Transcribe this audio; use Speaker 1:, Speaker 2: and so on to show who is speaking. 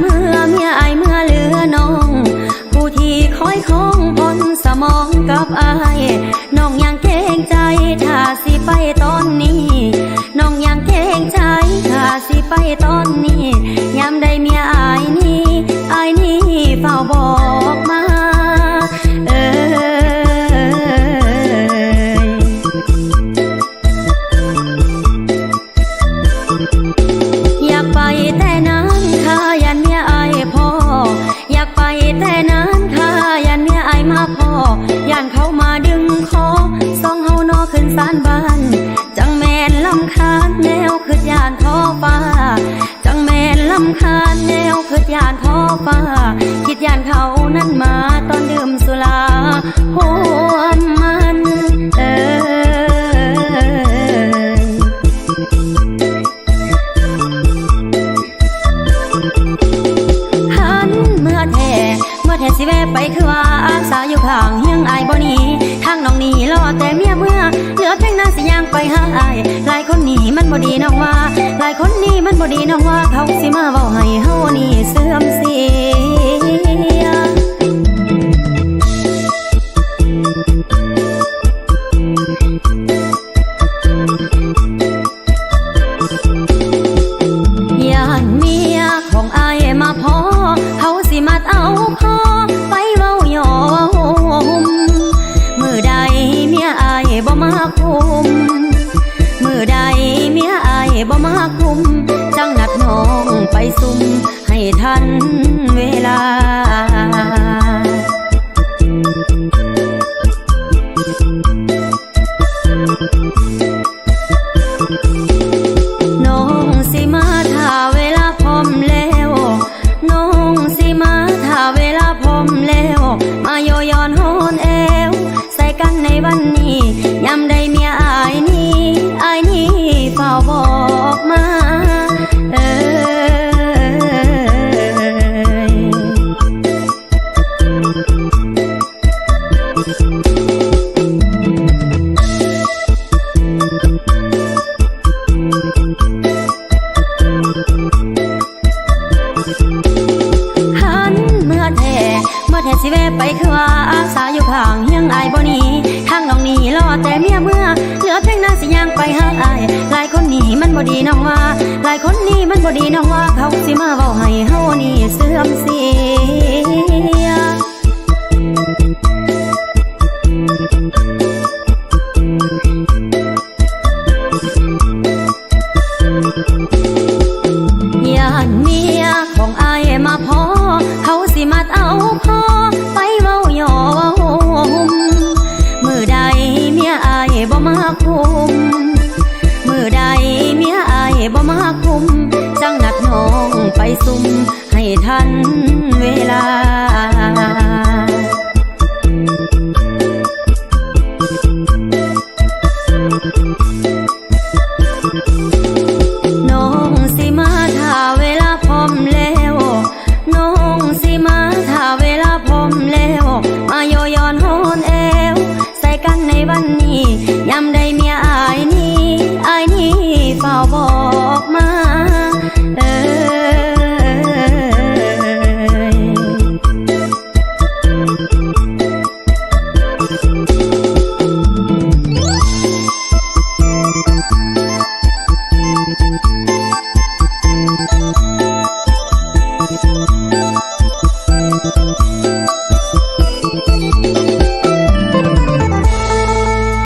Speaker 1: เมื่อเมียอายเมื่อเหลือน้อง ผู้ที่คอยคงบนสมองกับอาย น้องยังเกรงใจถ้าสิไปตอนนี้ แต่นั้นทายันเมียอายมาพอยานเขามาดึงคอสองเฮานอขึ้นสานบ้าน จังแมนลำคาญแนวคือยานท้อฟ้า จังแมนลำคาญแนวคือยานท้อฟ้า คิดยานเขานั้นมา สาวอยู่ข้างเฮียงอายบ่หนีทางน้องนี่รอแต่เมียเมื่อเหลือเพียงหน้าสิยางไปหาอายหลายคนนี่มันบ่ดีน้องว่า หลายคนนี่มันบ่ดีน้องว่าเขาสิมาเว้าให้เฮานี่ บ่มาคุมมือใดเมียอายบ่มาคุม จังนัดน้องไปซุ่มให้ทันเวลาน้ สิแวไปคือว่าอาสาอยู่ข้างเฮียงอายบ่หนีทางน้องนี่รอแต่เมียเมื่อเหลือเพียงน้าสิย่างไปหาอายหลายคนนี่มันบ่ดีน้องว่า หลายคนนี่มันบ่ดีน้องว่าเขาสิมาเว้าให้เฮานี่เสื่อมเสีย ม จังนัดน้องไปซุ่มให้ทันเวลาน้องสิมาถ้าเวลาพร้อมแล้วน้องสิมาถ้าเวลาพร้อมแล้วมาโยยอน